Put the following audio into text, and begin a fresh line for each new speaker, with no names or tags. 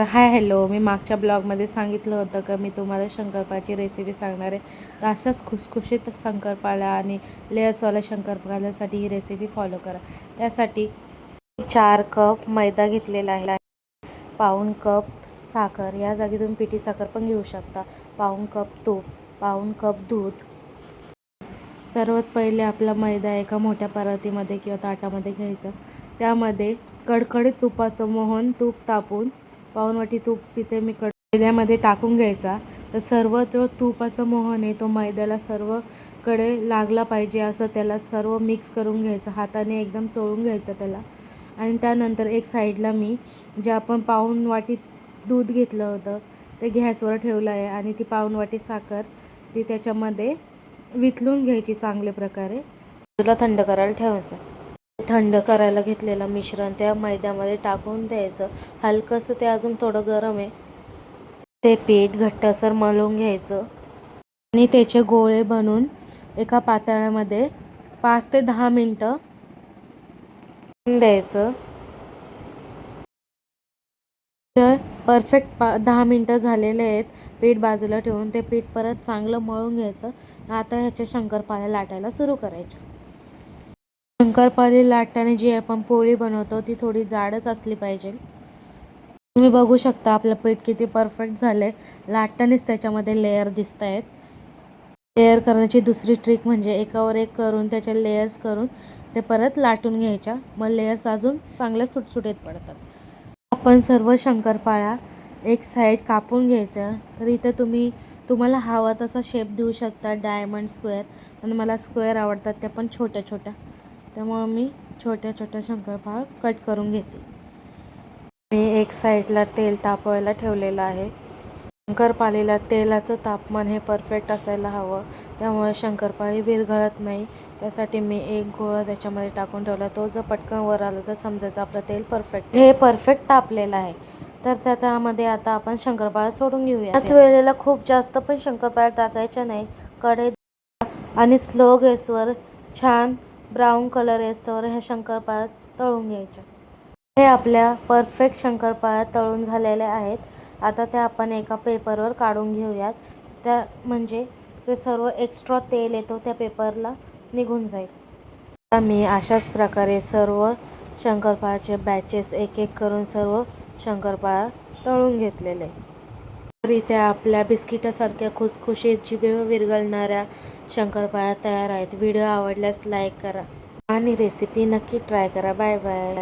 Hi hello. मी मागच्या ब्लॉगमध्ये सांगितलं होतं का मी तुम्हाला शंकरपाळ्याची रेसिपी सांगणार आहे. तर अशाच खुसखुशीत शंकरपाळ्या आणि लेअर्सवाल्या शंकरपाळ्यासाठी ही रेसिपी फॉलो करा. त्यासाठी चार कप मैदा घेतलेला आहे. पाऊण कप साखर. या जागी तुम्ही पिठी साखर पण घेऊ शकता. पाऊण कप तूप पाऊण कप दूध. सर्वात पहिले आपला मैदा एका मोठ्या परातीमध्ये किंवा ताटामध्ये घ्यायचा. त्यामध्ये कडकडीत तुपाचं मोहन तूप तापून पाऊण तूप तिथे मी कड मैद्यामध्ये टाकून घ्यायचा. तर सर्व जो तुपाचं मोहन आहे तो मैद्याला सर्वकडे लागला पाहिजे असं त्याला सर्व मिक्स करून घ्यायचं. हाताने एकदम चोळून घ्यायचं त्याला. आणि त्यानंतर एक साईडला मी जे आपण पाऊण वाटी दूध घेतलं होतं ते गॅसवर ठेवलं आहे आणि ती पाऊण वाटी साखर ती त्याच्यामध्ये विथलून घ्यायची चांगल्या प्रकारे. तुला थंड करायला ठेवायचं थंड करायला घेतलेलं मिश्रण त्या मैद्यामध्ये टाकून द्यायचं. हलकंसं ते अजून थोडं गरम आहे. ते पीठ घट्टसर मळून घ्यायचं. आणि त्याचे गोळे बनवून एका पातळ्यामध्ये पाच ते दहा मिनटं द्यायचं. तर परफेक्ट पा दहा मिनटं झालेले आहेत. पीठ बाजूला ठेवून ते पीठ परत चांगलं मळून घ्यायचं. आता ह्याच्या शंकरपाळ्या लाटायला सुरू करायच्या. शंकरपाळी लाटताना जी आपण पोळी बनवतो ती थोडी जाडच असली पाहिजे. तुम्ही बघू शकता आपलं पीठ किती परफेक्ट झालं आहे लाटतानाच त्याच्यामध्ये लेअर दिसत आहेत लेअर करण्याची दुसरी ट्रिक म्हणजे एकावर एक करून त्याच्या लेयर्स करून ते परत लाटून घ्यायच्या. मग लेयर्स अजून चांगल्या सुटसुटीत पडतात. आपण सर्व शंकरपाळ्या एक साईड कापून घ्यायचं तर इथं तुम्ही तुम्हाला हवा तसा शेप देऊ शकता डायमंड स्क्वेअर आणि मला स्क्वेअर आवडतात त्या पण छोट्या छोट्या त्यामुळं मी छोट्या छोट्या शंकरपाळ्या कट करून घेते. मी एक साईडला तेल तापवायला ठेवलेलं आहे. शंकरपाळीला तेलाचं तापमान हे परफेक्ट असायला हवं. त्यामुळे शंकरपाळी विरघळत नाही. त्यासाठी मी एक गोळा त्याच्यामध्ये टाकून ठेवला. तो जर पटकन वर आला तर समजायचं आपलं तेल परफेक्ट हे परफेक्ट तापलेलं आहे. तर त्याच्यामध्ये आता आपण शंकरपाळ्या सोडून घेऊया. त्याच वेळेला खूप जास्त पण शंकरपाळ्या टाकायच्या नाही. कडे आणि स्लो गॅसवर छान ब्राऊन कलर येसवर ह्या शंकरपाळ्या तळून घ्यायच्या. हे आपल्या परफेक्ट शंकरपाळ्या तळून झालेल्या आहेत. आता त्या आपण एका पेपरवर काढून घेऊयात. त्या म्हणजे ते सर्व एक्स्ट्रा तेल येतो त्या पेपरला निघून जाईल. आता मी अशाच प्रकारे सर्व शंकरपाळ्याचे बॅचेस एक एक करून सर्व शंकरपाळ्या तळून घेतलेले. तर इथे आपल्या बिस्किटासारख्या खुसखुशीत जिभेवर विरघळणाऱ्या शंकरपाळ्या तयार आहेत. व्हिडिओ आवडल्यास लाईक करा आणि रेसिपी नक्की ट्राय करा. Bye bye